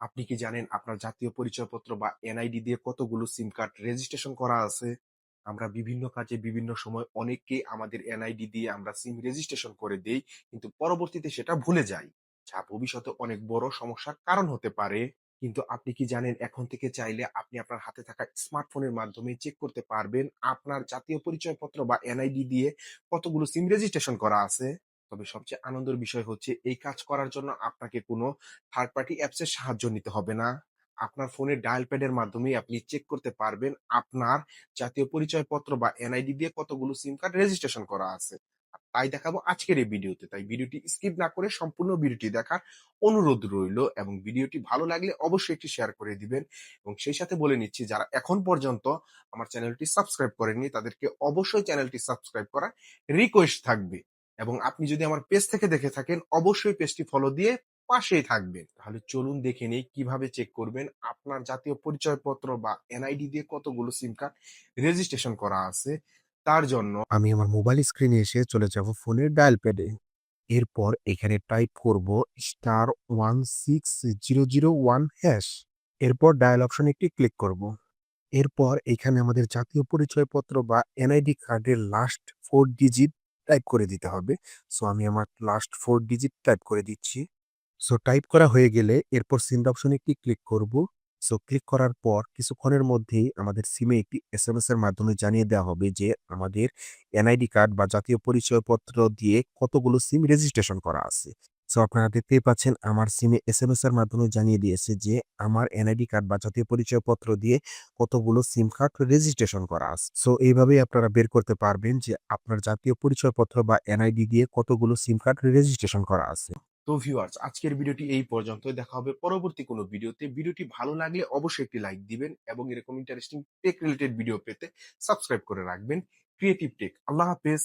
আপনি কি জানেন আপনার জাতীয় পরিচয়পত্র বা এনআইডি দিয়ে কতগুলো সিম কার্ড রেজিস্ট্রেশন করা আছে? আমরা বিভিন্ন কাজে বিভিন্ন সময় অনেককেই আমাদের এনআইডি দিয়ে আমরা সিম রেজিস্ট্রেশন করে দেই, কিন্তু পরবর্তীতে সেটা ভুলে যাই। যা ভবিষ্যতে অনেক বড় সমস্যার কারণ হতে পারে। কিন্তু আপনি কি জানেন এখন থেকে চাইলে আপনি আপনার হাতে থাকা স্মার্টফোনের মাধ্যমে চেক করতে পারবেন আপনার জাতীয় পরিচয়পত্র বা এনআইডি দিয়ে কতগুলো সিম রেজিস্ট্রেশন করা আছে? তবে সবচেয়ে আনন্দের বিষয় হচ্ছে, এই কাজ করার জন্য আপনাকে কোনো থার্ড পার্টি অ্যাপস এর সাহায্য নিতে হবে না। আপনার ফোনের ডায়াল প্যাডের মাধ্যমেই আপনি চেক করতে পারবেন আপনার জাতীয় পরিচয়পত্র বা এনআইডি দিয়ে কতগুলো সিম কার্ড রেজিস্ট্রেশন করা আছে। তাই দেখাবো আজকের এই ভিডিওতে। তাই ভিডিওটি স্কিপ না করে সম্পূর্ণ ভিডিওটি দেখার অনুরোধ রইল এবং ভিডিওটি ভালো লাগলে অবশ্যই একটি শেয়ার করে দিবেন এবং সেই সাথে বলে নিচ্ছি, যারা এখন পর্যন্ত আমার চ্যানেলটি সাবস্ক্রাইব করেননি, তাদেরকে অবশ্যই চ্যানেলটি সাবস্ক্রাইব করার রিকোয়েস্ট থাকবে। এবং আপনি যদি আমার পেজ থেকে দেখে থাকেন, অবশ্যই পেজটি ফলো দিয়ে পাশেই থাকবেন। তাহলে চলুন দেখে নেই কীভাবে চেক করবেন আপনার জাতীয় পরিচয়পত্র বা এনআইডি দিয়ে কতগুলো সিম কার্ড রেজিস্ট্রেশন করা আছে। তার জন্য আমি আমার মোবাইল স্ক্রিনে এসে চলে যাব ফোনের ডায়াল প্যাডে। এরপর এখানে টাইপ করব star one six zero zero one hash এরপর ডায়াল অপশনে একটি ক্লিক করব। এরপর এখানে আমাদের জাতীয় পরিচয়পত্র বা এনআইডি কার্ডের লাস্ট ফোর ডিজিট টাইপ করে দিতে হবে। সো আমি আমার লাস্ট ফোর ডিজিট টাইপ করে দিচ্ছি। সো টাইপ করা হয়ে গেলে এরপর সিম অপশনে একটি ক্লিক করব। সো ক্লিক করার পর কিছুক্ষণের মধ্যেই আমাদের সিমে একটি এস এম এস এর মাধ্যমে জানিয়ে দেওয়া হবে যে আমাদের এনআইডি কার্ড বা জাতীয় পরিচয়পত্র দিয়ে কতগুলো সিম রেজিস্ট্রেশন করা আছে। সো আপনারা দেখতেই পাচ্ছেন আমার সিমে এসএমএস এর মাধ্যমে জানিয়ে দিয়েছে যে, আমার এনআইডি কার্ড বা জাতীয় পরিচয়পত্র দিয়ে কতগুলো সিম কার্ড রেজিস্ট্রেশন করা আছে। সো এইভাবেই আপনারা বের করতে পারবেন যে, আপনার জাতীয় পরিচয়পত্র বা এনআইডি দিয়ে কতগুলো সিম কার্ড রেজিস্ট্রেশন করা আছে। তো ভিউয়ার্স আজকের ভিডিওটি এই পর্যন্তই দেখা হবে পরবর্তী কোনো ভিডিওতে। ভিডিওটি ভালো লাগলে অবশ্যই একটি লাইক দিবেন এবং এরকম ইন্টারেস্টিং টেক রিলেটেড ভিডিও পেতে সাবস্ক্রাইব করে রাখবেন ক্রিয়েটিভ টেক। আল্লাহ হাফেজ।